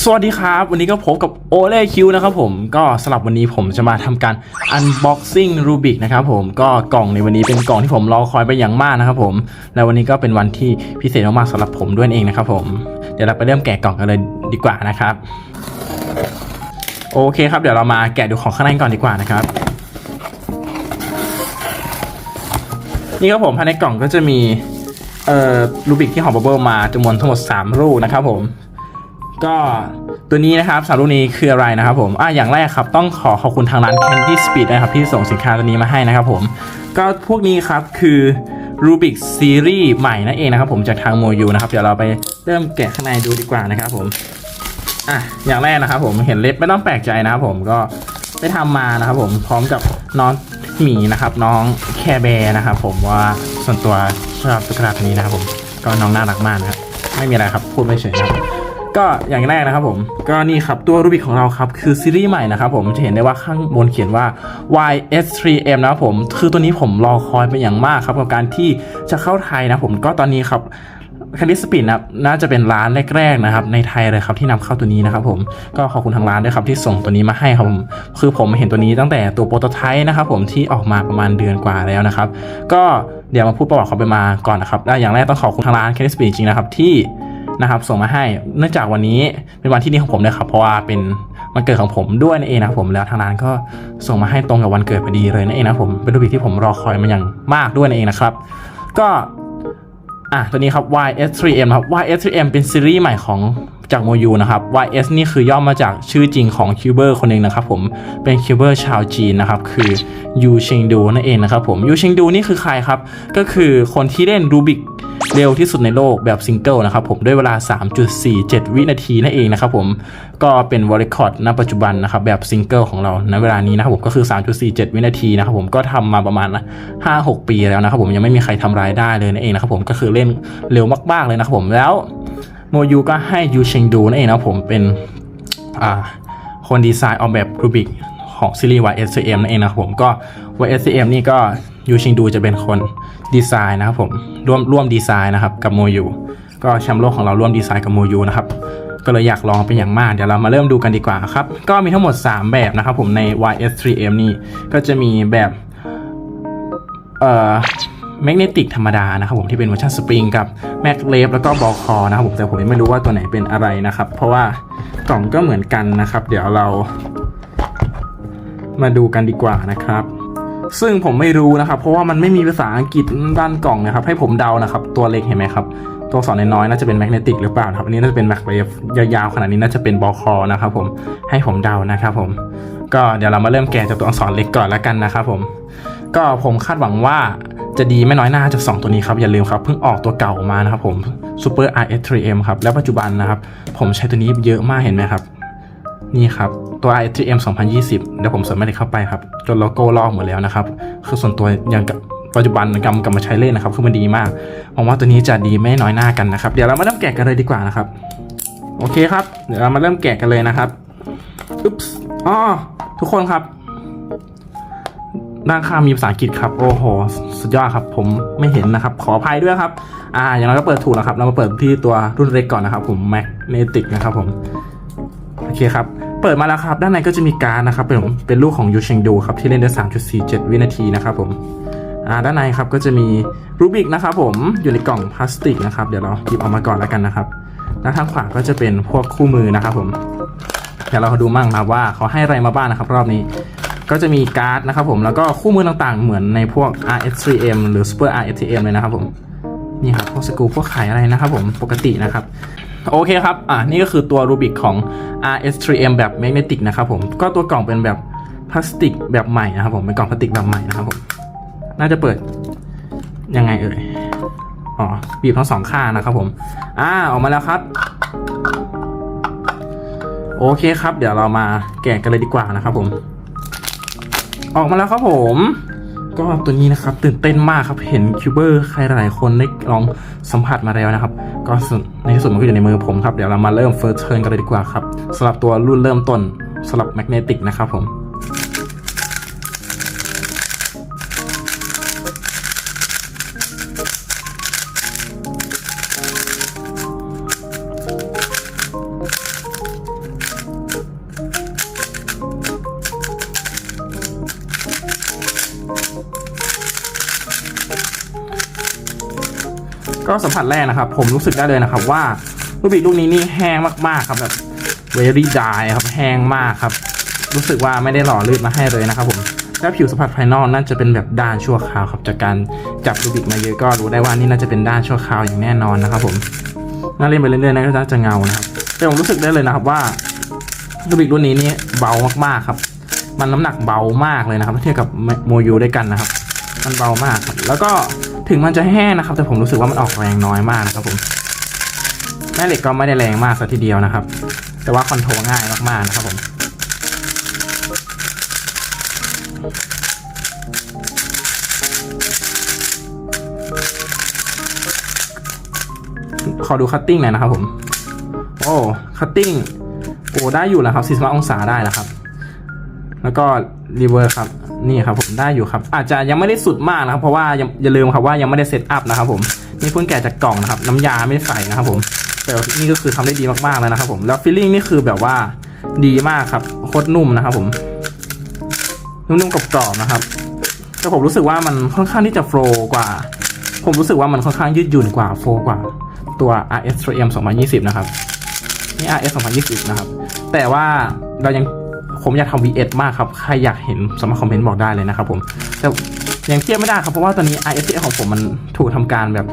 สวัสดีครับ วันนี้ก็พบกับโอเล่คิวนะครับผมก็สำหรับวันนี้ผมจะมาทำการ unboxing Rubik นะครับผมก็กล่องในวันนี้เป็นกล่องที่ผมรอคอยไปอย่างมากนะครับผม และวันนี้ก็เป็นวันที่พิเศษมากๆสำหรับผมด้วยเองนะครับผม เดี๋ยวเราไปเริ่มแกะกล่องกันเลยดีกว่านะครับ โอเคครับเดี๋ยวเรามาแกะดูของข้างในก่อนดีกว่านะครับ นี่ครับผมภายในกล่องก็จะมีเอ่อรูบิกที่ห่อบับเบิลมาจำนวนทั้งหมด 3 ลูกนะครับผม ก็ตัวนี้นะครับสามลูกนี้คืออะไรนะครับผมอะอย่างแรกครับต้องขอขอบคุณทางร้าน Candy Speed นะครับที่ส่งสินค้าตัวนี้มาให้นะครับผม ก็พวกนี้ครับคือ Rubik Series ใหม่นั่นเองนะครับผมจากทางโมยูนะครับเดี๋ยวเราไปเริ่มแกะข้างในดูดีกว่านะครับผมอะอย่างแรกนะครับผมเห็นเล็บไม่ต้องแปลกใจนะครับผมก็ได้ทำมานะครับผมพร้อมกับน้องหมีนะครับน้องแคร์แบร์นะครับผมว่าส่วนตัวชอบตุ๊กตาตัวนี้นะครับผมก็น้องน่ารักมากนะครับไม่มีอะไรครับพูดไม่เฉยครับ ก็อย่างแรกนะครับผมก็นี่ครับตัวรูบิกของเราครับคือซีรีส์ใหม่นะครับผมจะเห็นได้ว่าข้างบนเขียนว่า YS3M นะครับผมคือตัวนี้ผมรอคอยเป็นอย่างมากครับกับการที่จะเข้าไทยนะผมก็ตอนนี้ครับคันดิสปินนะครับน่าจะเป็นร้านแรกๆนะครับในไทยเลยครับที่นำเข้าตัวนี้นะครับผมก็ขอบคุณทางร้านด้วยครับที่ส่งตัวนี้มาให้ครับผมคือผมเห็นตัวนี้ตั้งแต่ตัวโปรโตไทป์นะครับผมที่ออกมาประมาณเดือนกว่าแล้วนะครับ ก็เดี๋ยวมาพูดประวัติเขาไปมาก่อนนะครับและอย่างแรกต้องขอบคุณทางร้านคันดิสปินจริงๆนะครับที่ นะครับส่งมาให้เนื่องจากวันนี้เป็นวันที่ดีของผมเลยครับเพราะว่าเป็นวันเกิดของผมด้วยนั่นเองนะครับผมแล้วทางร้านก็ส่งมาให้ตรงกับวันเกิดพอดีเลยนั่นเองนะผมเป็นรูปแบบที่ผมรอคอยมาอย่างมากด้วยนั่นเองนะครับ ก็อะตัวนี้ครับ YS3M ครับ YS3M เป็นซีรีส์ใหม่ของจากโมยูนะครับ YS นี่คือย่อมาจากชื่อจริงของคิวเบอร์คนหนึ่งนะครับผม เป็นคิวเบอร์ชาวจีนนะครับ คือยูเชิงดูนั่นเองนะครับผม ยูเชิงดูนี่คือใครครับ ก็คือคนที่เล่นรูบิก เร็วที่สุดในโลกแบบซิงเกิลนะครับผมด้วยเวลา 3.47 วินาทีนั่นเองนะครับผมก็เป็นวอร์คอร์ดณปัจจุบันนะครับแบบซิงเกิลของเราณเวลานี้นะครับผมก็คือ 3.47 วินาทีนะครับผมก็ทำมาประมาณ 5-6 ปีแล้วนะครับผมยังไม่มีใครทำรายได้เลยนั่นเองนะครับผมก็คือเล่นเร็วมากๆเลยนะครับผมแล้วโมยูก็ให้ยูเชงดูนั่นเองนะผมเป็นคนดีไซน์ออกแบบรูบิกของซีรีส์ YSM นั่นเองนะครับผมก็ YSCM นี่ก็ยูชิงดูจะเป็นคนดีไซน์นะครับผมร่วมร่วมดีไซน์นะครับกับโมยูก็แชมป์โลกของเราร่วมดีไซน์กับโมยูนะครับก็เลยอยากลองเป็นอย่างมากเดี๋ยวเรามาเริ่มดูกันดีกว่าครับ ก็มีทั้งหมด 3 แบบนะครับผมใน YS3M นี่ก็จะมีแบบเอ่อแมกเนติกธรรมดานะครับผมที่เป็นเวอร์ชันสปริงกับแมกเลฟแล้วก็บอลคอนะครับผมแต่ผมยังไม่รู้ว่าตัวไหนเป็นอะไรนะครับ เพราะว่ากล่องก็เหมือนกันนะครับ เดี๋ยวเรามาดูกันดีกว่านะครับ ซึ่งผมไม่รู้นะครับ เพราะว่ามันไม่มีภาษาอังกฤษด้านกล่องนะครับ ให้ผมเดานะครับ ตัวเล็กเห็นไหมครับ ตัวอักษรน้อยๆน่าจะเป็นแมกเนติกหรือเปล่าครับ อันนี้น่าจะเป็นแมกเลฟยาวๆขนาดนี้น่าจะเป็นบอลคอนะครับผม ให้ผมเดานะครับผม ก็เดี๋ยวเรามาเริ่มแกะจากตัวอักษรเล็กก่อนแล้วกันนะครับผม ก็ผมคาดหวังว่าจะดีไม่น้อยหน้าจาก 2 ตัวนี้ครับ อย่าลืมครับ เพิ่งออกตัวเก่ามานะครับผม Super RS3M ครับ แล้วปัจจุบันนะครับ ผมใช้ตัวนี้เยอะมากเห็นไหมครับ นี่ครับ ตัว i3m 2020 เดี๋ยวผมเสริมไม่ได้เข้าไปครับ จนโลโก้ลอกหมดแล้วนะครับ คือส่วนตัวยังกับปัจจุบันกำกำมาใช้เล่นนะครับ คือมันดีมากหวังว่าตัวนี้จะดีไม่น้อยหน้ากันนะครับ เดี๋ยวเรามาเริ่มแกะกันเลยดีกว่านะครับ โอเคครับ เดี๋ยวเรามาเริ่มแกะกันเลยนะครับอุ๊บส์อ๋อทุกคนครับด้านข้างมีภาษาอังกฤษครับ โอ้โห สุดยอดครับ ผมไม่เห็นนะครับ ขออภัยด้วยครับ อ่า อย่างเราก็เปิดถูกนะครับ เรามาเปิดที่ตัวรุ่นเล็กก่อนนะครับ ผม Magnetic นะครับผม โอเคครับ เปิดมาแล้วครับ ด้านในก็จะมีการดนะครับเป็นเป็นลูกของยูเชงดูครับที่เล่นได้ 3.47 วินาทีนะครับผมด้านในครับก็จะมีรูบิกนะครับผมอยู่ในกล่องพลาสติกนะครับเดี๋ยวเราหยิบออกมาก่อนแล้วกันนะครับด้านข้างขวาก็จะเป็นพวกคู่มือนะครับผมเดี๋ยวเราดูมั่งนะว่าเขาให้อะไรมาบ้างนะครับ รอบนี้ก็จะมีการ์ดนะครับผมแล้วก็คู่มือต่างๆ เหมือนในพวก RS3M หรือ Super RSTM เลยนะครับผมนี่ครับพวกสกรูพวกไขอะไรนะครับผมปกตินะครับ โอเคครับ อ่านี่ก็คือตัวรูบิกของ RS3M แบบแมกเนติกนะครับผม ก็ตัวกล่องเป็นแบบพลาสติกแบบใหม่นะครับผม เป็นกล่องพลาสติกแบบใหม่นะครับผม น่าจะเปิดยังไงเอ่ย อ๋อ บีบทั้งสองข้างนะครับผม อ่า ออกมาแล้วครับ โอเคครับ เดี๋ยวเรามาแกะกันเลยดีกว่านะครับผม ออกมาแล้วครับผม ก็ตัวนี้นะครับตื่นเต้นมากครับเห็นคิวเบอร์ใครหลายๆคนได้ลองสัมผัสมาแล้วนะครับ ก็ในที่สุดมันก็อยู่ในมือผมครับ เดี๋ยวเรามาเริ่มเฟิร์สเทิร์นกันเลยดีกว่าครับสำหรับตัวรุ่นเริ่มต้นสำหรับแมกเนติกนะครับผม ก็สัมผัสแรกนะครับ ผมรู้สึกได้เลยนะครับว่าลูกบิกลูกนี้นี่แห้งมากๆครับแบบ very dry ครับแห้งมากครับ รู้สึกว่าไม่ได้หล่อลื่นมาให้เลยนะครับผมแล้วผิวสัมผัสภายนอกน่าจะเป็นแบบด้านชั่วคราวครับจากการจับลูกบิกมาเยอะก็รู้ได้ว่านี่น่าจะเป็นด้านชั่วคราวอย่างแน่นอนนะครับผมน่าเล่นไปเรื่อยๆนะก็น่าจะเงานะครับแต่ผมรู้สึกได้เลยนะครับว่าลูกบิกรุ่นนี้นี่เบามากๆครับ มันน้ำหนักเบามากเลยนะครับเทียบกับโมยูด้วยกันนะครับ มันเบามากครับแล้วก็ ถึงมันจะแห้งนะครับ แต่ผมรู้สึกว่ามันออกแรงน้อยมากนะครับผมแม่เหล็กก็ไม่ได้แรงมากสัทีเดียวนะครับ แต่ว่าคอนโทรลง่ายมากๆนะครับผมขอดูคัตติ้งหน่อยนะครับผม โอ้ คัตติ้ง โอ้ ได้อยู่แล้วครับ45องศาได้แล้วครับ แล้วก็รีเวิร์ครับนี่ครับผมได้อยู่ครับ อาจจะยังไม่ได้สุดมากนะครับ เพราะว่าอย่าลืมครับว่ายังไม่ได้เซตอัพนะครับผมนี่เพิ่งแกะจากกล่องนะครับน้ำยาไม่ใส่นะครับผมแต่ว่านี่ก็คือทำได้ดีมากๆแล้วนะครับผมแล้วฟีลลิ่งนี่คือแบบว่าดีมากครับโคตรนุ่มนะครับผมนุ่มๆกรอบๆนะครับแต่ผมรู้สึกว่ามันค่อนข้างที่จะโฟล์กว่า ผมรู้สึกว่ามันค่อนข้างยืดหยุ่นกว่าโฟล์กว่าตัว RS 3M 2020 นะครับนี่ RS 2020 นะครับ แต่ว่าเรายัง ผมอยากทำ V8 มากครับ ใครอยากเห็นสามารถคอมเมนต์บอกได้เลยนะครับผม แต่ยังเทียบไม่ได้ครับ เพราะว่าตอนนี้ RS ของผมมันถูกทำการแบบ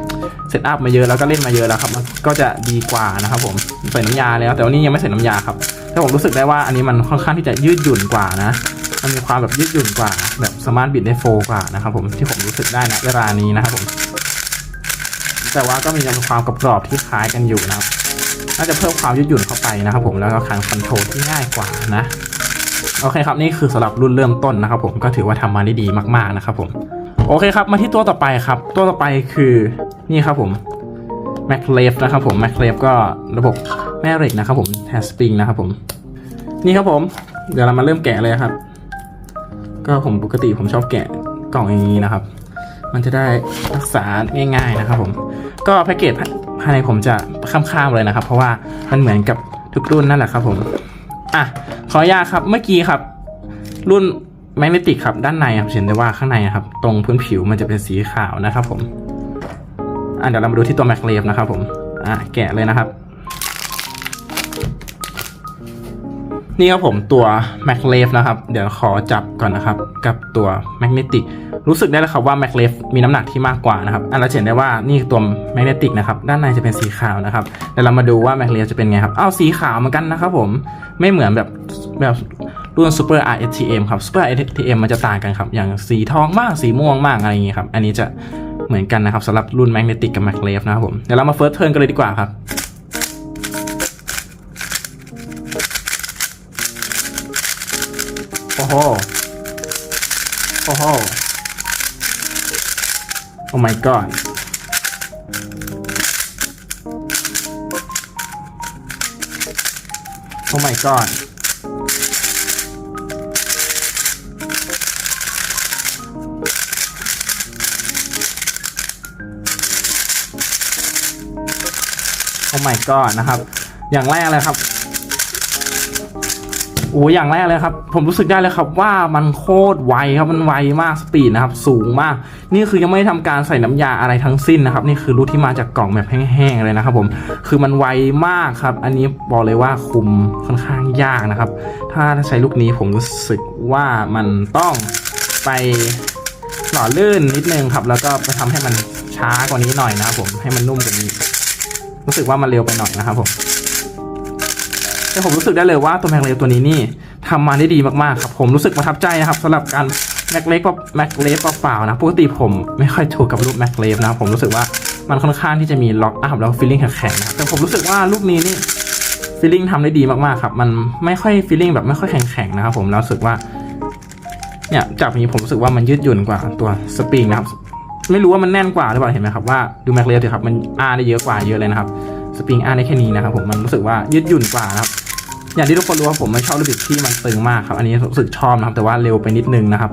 เซตอัพมาเยอะแล้วก็เล่นมาเยอะแล้วครับ มันก็จะดีกว่านะครับผมใส่น้ำยาแล้ว แต่วันนี้ยังไม่ใส่น้ำยาครับ แต่ผมรู้สึกได้ว่าอันนี้มันค่อนข้างที่จะยืดหยุ่นกว่านะ มันมีความแบบยืดหยุ่นกว่า แบบสามารถบิดได้โฟกว่านะครับผมที่ผมรู้สึกได้นะเวลานี้นะครับผมแต่ว่าก็มีความกรอบที่คล้ายกันอยู่นะครับน่าจะเพิ่มความยืดหยุ่นเข้าไปนะครับผมแล้วก็การคอนโทรลที่ง่ายกว่านะ โอเคครับนี่คือสำหรับรุ่นเริ่มต้นนะครับ ผมก็ถือว่าทำมาได้ดีมากๆนะครับผมโอเคครับมาที่ตัวต่อไปครับ ตัวต่อไปคือนี่ครับผม m a c l e f นะครับผม m a c l e f ก็ระบบแม่เหล็กนะครับผมแทสปริงนะครับผม นี่ครับผม เดี๋ยวเรามาเริ่มแกะเลยครับ ก็ผมปกติผมชอบแกะกล่องอย่างนี้นะครับ มันจะได้รักษาง่ายๆนะครับผม ก็แพ็กเกจภายในผมจะข้ามๆเลยนะครับ เพราะว่ามันเหมือนกับทุกรุ่นนั่นแหละครับผม อะ ขออนุญาตครับ เมื่อกี้ครับ รุ่นแมกเนติกครับ ด้านในครับเห็นได้ว่าข้างในครับ ตรงพื้นผิวมันจะเป็นสีขาวนะครับ ผม อะเดี๋ยวเรามาดูที่ตัวแมกเลฟนะครับ ผม อะแกะเลยนะครับ นี่ครับผมตัวแมกเลฟนะครับ เดี๋ยวขอจับก่อนนะครับ กับตัวแมกเนติก รู้สึกได้เลยครับว่า m a c l e f มีน้ำหนักที่มากกว่านะครับอันเราเห็นได้ว่านี่ตัว Magnetic นะครับด้านในจะเป็นสีขาวนะครับเดี๋ยวเรามาดูว่า m a c l e f จะเป็นไงครับเอาสีขาวเหมือนกันนะครับผมไม่เหมือนแบบแบบรุ่น Super RSTM ครับ Super RSTM มันจะต่างกันครับ อย่างสีทองมากสีม่วงมากอะไรอย่างงี้ครับ อันนี้จะเหมือนกันนะครับสำหรับรุ่น Magnetic กับ m a c l e f นะครับผม เดี๋ยวเรามา First Turn กันเลยดีกว่าครับ โอ้โห โอ้โห โอ้ my god โอ้ my god โอ้ my god นะครับ อย่างแรกเลยครับโอ้อย่างแรกเลยครับ ผมรู้สึกได้เลยครับว่ามันโคตรไวครับ มันไวมากสปีดนะครับ สูงมาก นี่คือยังไม่ได้ทำการใส่น้ำยาอะไรทั้งสิ้นนะครับ นี่คือรูทที่มาจากกล่องแบบแห้งๆเลยนะครับผมคือมันไวมากครับ อันนี้บอกเลยว่าคุมค่อนข้างยากนะครับ ถ้าใช้ลูกนี้ผมรู้สึกว่ามันต้องไปหล่อลื่นนิดนึงครับ แล้วก็ไปทำให้มันช้ากว่านี้หน่อยนะครับผมให้มันนุ่มกว่านี้ รู้สึกว่ามันเร็วไปหน่อยนะครับผมแต่ผมรู้สึกได้เลยว่าตัวแม็กเลฟตัวนี้นี่ทำมาได้ดีมากๆครับ ผมรู้สึกประทับใจนะครับสำหรับการ ม็กเลฟแม็กเลฟเปล่าๆนะปกติผมไม่ค่อยถูกกับรูปแม็กเลฟนะผมรู้สึกว่ามันค่อนข้างที่จะมีล็อกอัพแล้วฟีลลิ่งแข็งๆนะแต่ผมรู้สึกว่าลูกนี้นี่ฟีลลิ่งทำได้ดีมากๆครับ มันไม่ค่อยฟีลลิ่งแบบไม่ค่อยแข็งๆนะครับผมแล้วรู้สึกว่า เนี่ยจับอย่างนี้ผมรู้สึกว่ามันยืดหยุ่นกว่าตัวสปริงนะครับ ไม่รู้ว่ามันแน่นกว่าหรือเปล่าเห็นไหมครับว่าดูแม็กเลฟเถอะครับมันอาได้เยอะกว่าเยอะเลยนะครับสปริงอาได้แค่นี้นะครับผมมันรู้สึกว่ายืดหยุ่นกว่านะครับอย่างที่ทุกคนรู้ว่าผมไม่ชอบลูบิกที่มันตึงมากครับ อันนี้รู้สึกชอบนะครับ แต่ว่าเร็วไปนิดนึงนะครับ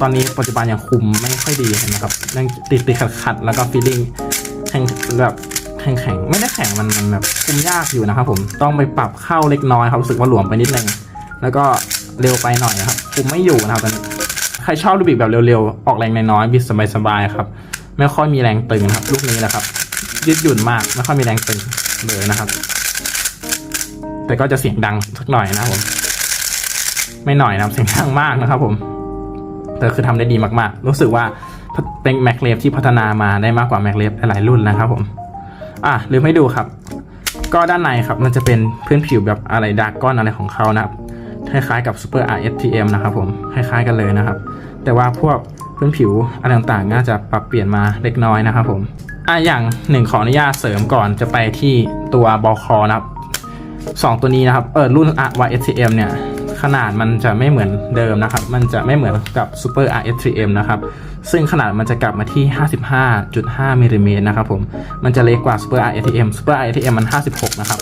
ตอนนี้ปัจจุบันยังคุมไม่ค่อยดีนไหมครับยังติดติดขัดขัดแล้วก็ฟีลลิ่งแข็งแบบแข็งแข็งไม่ได้แข็งมันมันแบบคุมยากอยู่นะครับผมต้องไปปรับเข้าเล็กน้อยครับรู้สึกว่าหลวมไปนิดนึงแล้วก็เร็วไปหน่อยนะครับคุมไม่อยู่นะครับตอนนี้ใครชอบลูบิกแบบเร็วๆออกแรงน้อยๆบิดสบายๆครับไม่ค่อยมีแรงตึงนะครับลูกนี้แหละครับ ยืดหยุ่นมากไม่ค่อยมีแรงตึงเลยนะครับ แต่ก็จะเสียงดังสักหน่อยนะครับผมไม่หน่อยนะเสียงดังมากนะครับผม แต่คือทำได้ดีมากๆ รู้สึกว่าเป็นแมกเลฟที่พัฒนามาได้มากกว่าแมกเลฟหลายรุ่นนะครับผมอะลืมให้ดูครับ ก็ด้านในครับมันจะเป็นพื้นผิวแบบอะไรดาร์กก้อนอะไรของเขานะครับคล้ายๆกับ Super RSTM นะครับผมคล้ายๆกันเลยนะครับ แต่ว่าพวกพื้นผิวอะไรต่างๆน่าจะปรับเปลี่ยนมาเล็กน้อยนะครับผมอะอย่างหนึ่งขออนุญาตเสริมก่อนจะไปที่ตัวบอลคอนะครับสองตัวนี้นะครับเออรุ่น RSTM เนี่ย ขนาดมันจะไม่เหมือนเดิมนะครับ มันจะไม่เหมือนกับ Super RS3M นะครับ ซึ่งขนาดมันจะกลับมาที่ 55.5มิลลิเมตรนะครับผม มันจะเล็กกว่า Super RS3M Super RS3M มัน 56 นะครับ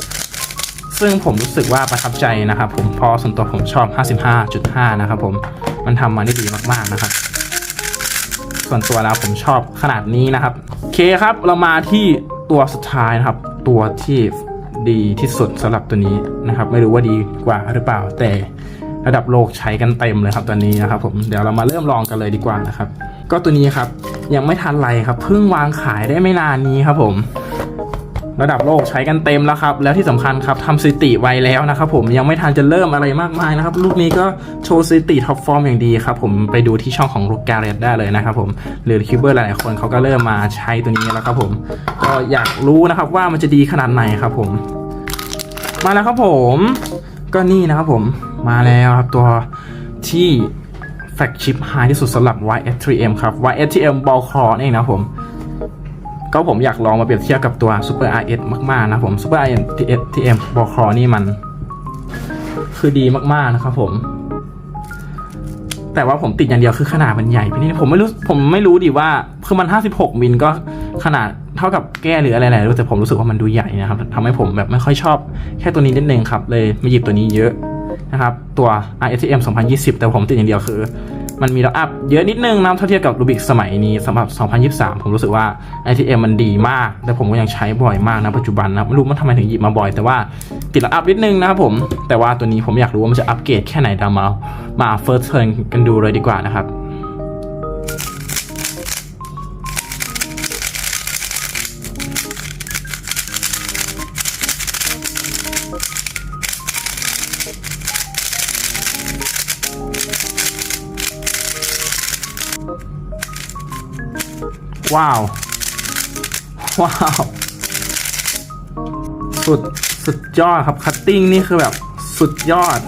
ซึ่งผมรู้สึกว่าประทับใจนะครับผมเพราะส่วนตัวผมชอบ 55.5 นะครับผม มันทำมาได้ดีมากๆนะครับ ส่วนตัวแล้วผมชอบขนาดนี้นะครับ โอเคครับ เรามาที่ตัวสุดท้ายนะครับ ตัวที่ดีที่สุดสำหรับตัวนี้นะครับ ไม่รู้ว่าดีกว่าหรือเปล่าแต่ ระดับโลกใช้กันเต็มเลยครับตัวนี้นะครับผมเดี๋ยวเรามาเริ่มลองกันเลยดีกว่านะครับ ก็ตัวนี้ครับยังไม่ทันไรครับเพิ่งวางขายได้ไม่นานนี้ครับผม ระดับโลกใช้กันเต็มแล้วครับ แล้วที่สำคัญครับทำสติไวแล้วนะครับผมยังไม่ทันจะเริ่มอะไรมากมายนะครับลูกนี้ก็โชว์สติท็อปฟอร์มอย่างดีครับผมไปดูที่ช่องของลูกแกเรตได้เลยนะครับผมหรือคิวเบอร์หลายๆคนเขาก็เริ่มมาใช้ตัวนี้แล้วครับผมก็อยากรู้นะครับว่ามันจะดีขนาดไหนครับผม มาแล้วครับผม ก็นี่นะครับผม มาแล้วครับ ตัวที่แฟกชิปไฮที่สุดสำหรับ YS3M ครับ YS3M Ball Core นี่นะผม ก็ผมอยากลองมาเปรียบเทียบกับตัว Super RS มาก ๆ นะผม Super RS TM บอคอนี่มัน คือดีมากๆนะครับผม แต่ว่าผมติดอย่างเดียวคือขนาดมันใหญ่ไปนิดนึงผมไม่รู้ผมไม่รู้ดิว่าคือมัน 56 มิลก็ขนาดเท่ากับแก้หรืออะไรๆรู้แต่ผมรู้สึกว่ามันดูใหญ่นะครับทำให้ผมแบบไม่ค่อยชอบแค่ตัวนี้นิดนึงครับ เลยมาหยิบตัวนี้เยอะ นะครับ ตัว RSM 2020 แต่ผมติดอย่างเดียวคือ มันมีล็อกอัพเยอะนิดนึงนะถ้าเทียบกับรูบิกสมัยนี้สำหรับ 2023 ผมรู้สึกว่า ITM มันดีมาก แต่ผมก็ยังใช้บ่อยมากนะปัจจุบันนะไม่รู้มันทำไมถึงหยิบมาบ่อย แต่ว่าติดล็อกอัพนิดนึงนะครับผม แต่ว่าตัวนี้ผมอยากรู้ว่ามันจะอัปเกรดแค่ไหนดามามา first turn กันดูเลยดีกว่านะครับ ว้าว ว้าว สุด สุดยอดครับ คัตติ้งนี่คือแบบสุดยอด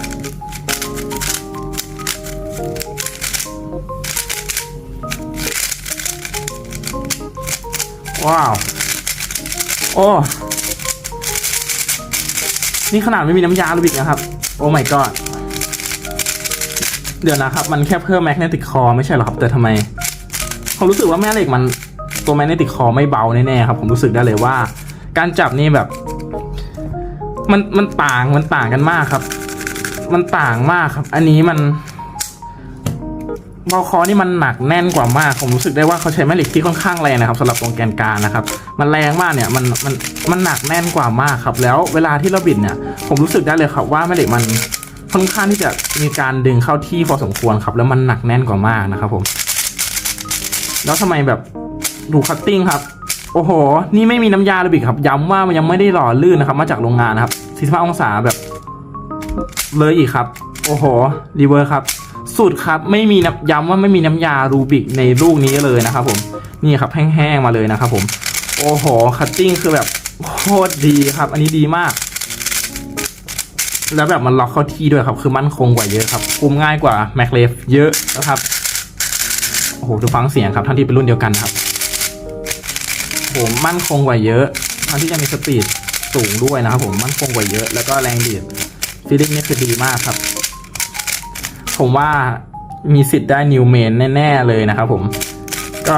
ว้าว โอ้ นี่ขนาดไม่มีน้ำยาลูบิกนะครับ โอ้ my god เดี๋ยวนะครับ มันแค่เพิ่มแมกเนติกคอไม่ใช่หรอครับ แต่ทำไมผมรู้สึกว่าแม่เหล็กมัน ตัวแมกเนติกคอไม่เบาแน่ๆครับผมรู้สึกได้เลยว่า การจับนี่แบบ มันมันต่างมันต่างกันมากครับ มันต่างมากครับ อันนี้มันเบอลคอนี่มันหนักแน่นกว่ามาก ผมรู้สึกได้ว่าเขาใช้แม่เหล็กที่ค่อนข้างแรงนะครับสำหรับตรงแกนกลางนะครับ มันแรงมากเนี่ยมันมันมันหนักแน่นกว่ามากครับ แล้วเวลาที่เราบิดเนี่ย ผมรู้สึกได้เลยครับว่าแม่เหล็กมันค่อนข้างที่จะมีการดึงเข้าที่พอสมควรครับ แล้วมันหนักแน่นกว่ามากนะครับผม แล้วทำไมแบบ ดูคัตติ้งครับ โอ้โห นี่ไม่มีน้ำยาเลยบิกครับ ย้ำว่ามันยังไม่ได้หล่อลื่นนะครับ มาจากโรงงานนะครับ45องศาแบบ เลยอีกครับ โอ้โหรีเวอร์ครับ สุดครับ ไม่มีน้ำย้ำว่าไม่มีน้ำยารูบิกในลูกนี้เลยนะครับ ผม นี่ครับแห้งๆมาเลยนะครับ ผม โอ้โห คัตติ้งคือแบบโคตรดีครับ อันนี้ดีมาก แล้วแบบมันล็อกเข้าที่ด้วยครับ คือมั่นคงกว่าเยอะครับ คุมง่ายกว่าแม็กเลฟเยอะนะครับ โอ้โหดูฟังเสียงครับทั้งที่เป็นรุ่นเดียวกันครับ โอ้โหมั่นคงกว่าเยอะทั้งที่จะมีสปีดสูงด้วยนะครับผมมั่นคงกว่าเยอะ แล้วก็แรงดีดฟีลิ่งนี่คือดีมากครับ ผมว่ามีสิทธิ์ได้นิวเมนแน่ ๆ เลยนะครับผมก็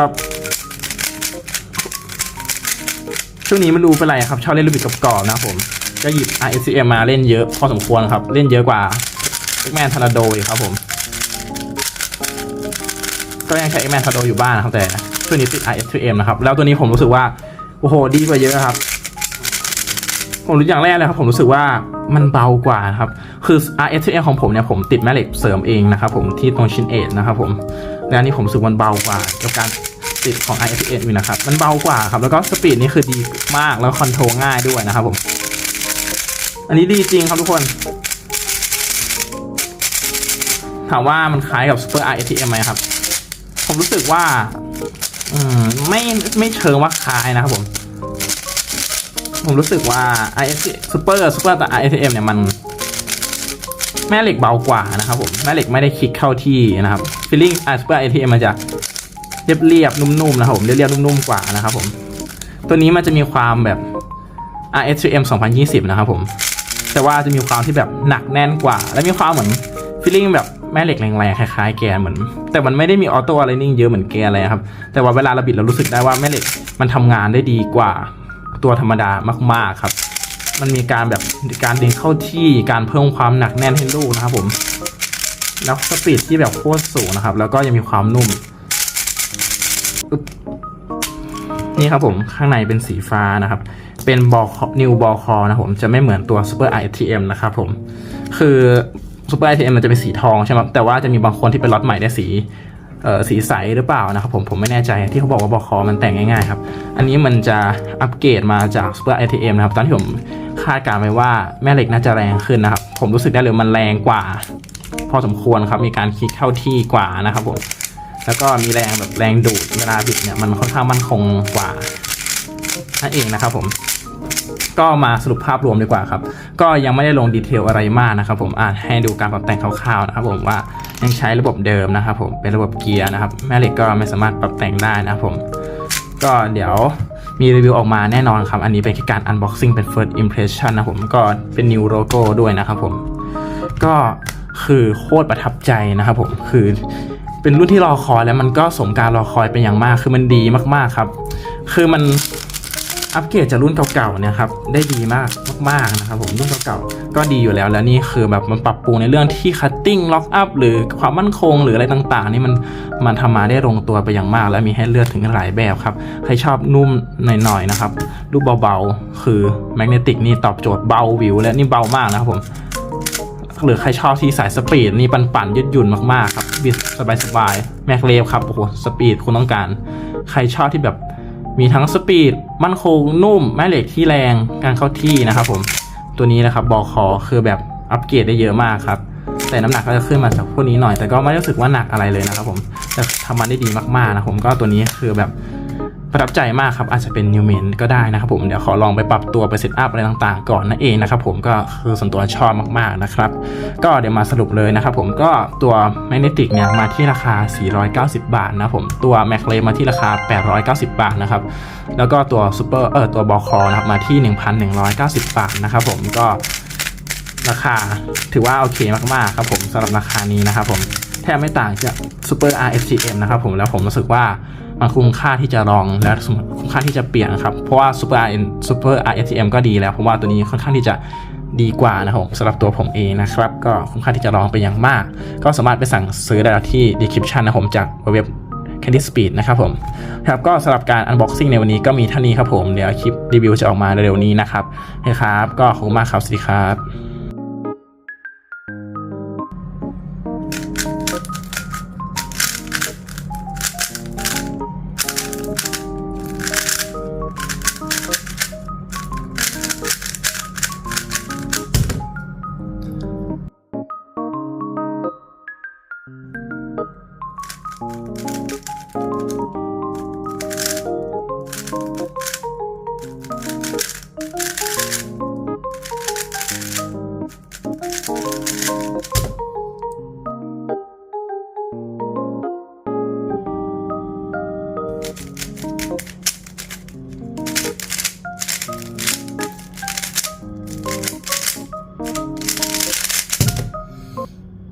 ช่วงนี้ไม่รู้เป็นไรครับชอบเล่นลูบิกกับกรอบนะผมก็หยิบ RSCM มาเล่นเยอะพอสมควรครับ เล่นเยอะกว่าแมนทาราโดอีกครับผม ก็ยังใช้ X-Man Shadow อยู่บ้านนะครับแต่ ตัวนี้ติด RS3M นะครับ แล้วตัวนี้ผมรู้สึกว่า โอ้โห ดีกว่าเยอะครับ ผมรู้อย่างแรกเลยครับ ผมรู้สึกว่ามันเบากว่าครับ คือ RS3M ของผมเนี่ย ผมติดแม่เหล็กเสริมเองนะครับผมที่ตรงชิ้นเอ็ดนะครับผม แล้วนนี้ผมรู้สึกมันเบากว่ากับการ60ของ i f n อยู่นะครับ มันเบากว่าครับ แล้วก็สปีดนี่คือดีมาก แล้วคอนโทรลง่ายด้วยนะครับผม อันนี้ดีจริงครับทุกคนถามว่ามันคล้ายกับ Super R ATM ไหมครับ ผมรู้สึกว่า อืมไม่ไม่เชิงว่าคล้ายนะครับผม ผมรู้สึกว่า i f Super Super R ATM เนี่ยมัน แม่เหล็กเบากว่านะครับผม แม่เหล็กไม่ได้คลิกเข้าที่นะครับ feeling อ่า Super R ATM มันจะเรียบเรียบๆนุ่มๆนะครับผมเรียบเรียบๆนุ่มๆกว่านะครับผม ตัวนี้มันจะมีความแบบ RSM 2020 นะครับผม แต่ว่าจะมีความที่แบบหนักแน่นกว่า และมีความเหมือน feeling แบบ แม่เหล็กแรงๆคล้ายๆแกนเหมือน แต่มันไม่ได้มีออโต้อะไรนิ่งเยอะเหมือนแกนเลยครับ แต่ว่าเวลาเราบิดเรารู้สึกได้ว่าแม่เหล็กมันทำงานได้ดีกว่าตัวธรรมดามากๆครับ มันมีการแบบการดึงเข้าที่การเพิ่มความหนักแน่นให้ลูกนะครับผม แล้วสปีดที่แบบโคตรสูงนะครับ แล้วก็ยังมีความนุ่มนี่ครับผมข้างในเป็นสีฟ้านะครับ เป็นบอลนิวบอลคอนะผมจะไม่เหมือนตัว Super ITM นะครับผม คือ Super ITM มันจะเป็นสีทองใช่ไหมแต่ว่าจะมีบางคนที่เป็นล็อตใหม่ได้สีเอ่อสีใสหรือเปล่านะครับผมผมไม่แน่ใจที่เขาบอกว่าบอคอมันแต่งง่ายๆครับ อันนี้มันจะอัปเกรดมาจาก Super ITM นะครับ ตอนที่ผมคาดการณ์ไว้ว่าแม่เหล็กน่าจะแรงขึ้นนะครับ ผมรู้สึกได้เลยมันแรงกว่า พอสมควรครับมีการคลิกเข้าที่กว่านะครับผมแล้วก็มีแรงแบบแรงดูดเวลาบิดเนี่ยมันค่อนข้างมั่นคงกว่านั่นเองนะครับผม ก็มาสรุปภาพรวมดีกว่าครับ ก็ยังไม่ได้ลงดีเทลอะไรมากนะครับผมอะให้ดูการปรับแต่งคร่าวๆนะครับผมว่ายังใช้ระบบเดิมนะครับผมเป็นระบบเกียร์นะครับแม่เหล็กก็ไม่สามารถปรับแต่งได้นะครับผมก็เดี๋ยวมีรีวิวออกมาแน่นอนครับ อันนี้เป็นแค่การ unboxing เป็น first impression นะครับผมก็เป็น new logo ด้วยนะครับผม ก็คือโคตรประทับใจนะครับผมคือเป็นรุ่นที่รอคอยแล้วมันก็สมการรอคอยเป็นอย่างมากคือมันดีมากๆครับ คือมัน อัปเกรดจากรุ่นเก่าๆเนี่ยครับได้ดีมากมากๆนะครับผมรุ่นเก่าๆก็ดีอยู่แล้วแล้วนี่คือแบบมันปรับปรุงในเรื่องที่คัตติ้งล็อกอัพหรือความมั่นคงหรืออะไรต่างๆ นี่มันมันทำมาได้ลงตัวไปอย่างมาก และมีให้เลือกถึงหลายแบบครับใครชอบนุ่มหน่อยๆนะครับรูปเบาๆ คือแมกเนติกนี่ตอบโจทย์เบาวิว และนี่เบามากนะครับผมหรือใครชอบที่สายสปีดนี่ปั่นๆยืดหยุ่นมากๆครับบิดสบายๆแม็กเลฟครับโอ้โหสปีดคุณต้องการ ใครชอบที่แบบ มีทั้งสปีดมั่นคงนุ่ม แม่เหล็กที่แรงการเข้าที่นะครับผมตัวนี้นะครับบอคอคือแบบอัปเกรดได้เยอะมากครับแต่น้ำหนักก็จะขึ้นมาจากพวกนี้หน่อย แต่ก็ไม่รู้สึกว่าหนักอะไรเลยนะครับผมแต่ทำมันได้ดีมากๆนะผมก็ตัวนี้คือแบบ ประทับใจมากครับอาจจะเป็นนิวเมนก็ได้นะครับผมเดี๋ยวขอลองไปปรับตัวไปเซตอัพอะไรต่างๆ ก่อนนั่นเองนะครับผมก็คือส่วนตัวชอบมากๆนะครับก็เดี๋ยวมาสรุปเลยนะครับผมก็ตัวแมกเนติกเนี่ยมาที่ราคา 490 บาทนะผมตัวแมกเลมาที่ราคา 890 บาทนะครับแล้วก็ตัวซูเปอร์เออตัวบอคอนะครับมาที่ 1,190 บาทนะครับผมก็ราคาถือว่าโอเคมากๆครับผมสำหรับราคานี้นะครับผมแทบไม่ต่างจาก Super RFGM นะครับผมแล้วผมรู้สึกว่า มันคุ้มค่าที่จะลองและคุ้มค่าที่จะเปลี่ยนครับ เพราะว่า Super R Super RSTM ก็ดีแล้ว เพราะว่าตัวนี้ค่อนข้างที่จะดีกว่านะครับสำหรับตัวผมเองนะครับ ก็คุ้มค่าที่จะลองเป็นอย่างมาก ก็สามารถไปสั่งซื้อได้ที่ description นะครับผมจากเว็บ Candy Speed นะครับผมครับก็สำหรับการ unboxing ในวันนี้ก็มีเท่านี้ครับผม เดี๋ยวคลิปรีวิวจะออกมาเร็วๆนี้นะครับโอเคครับ ก็ขอบคุณมากครับ สวัสดีครับ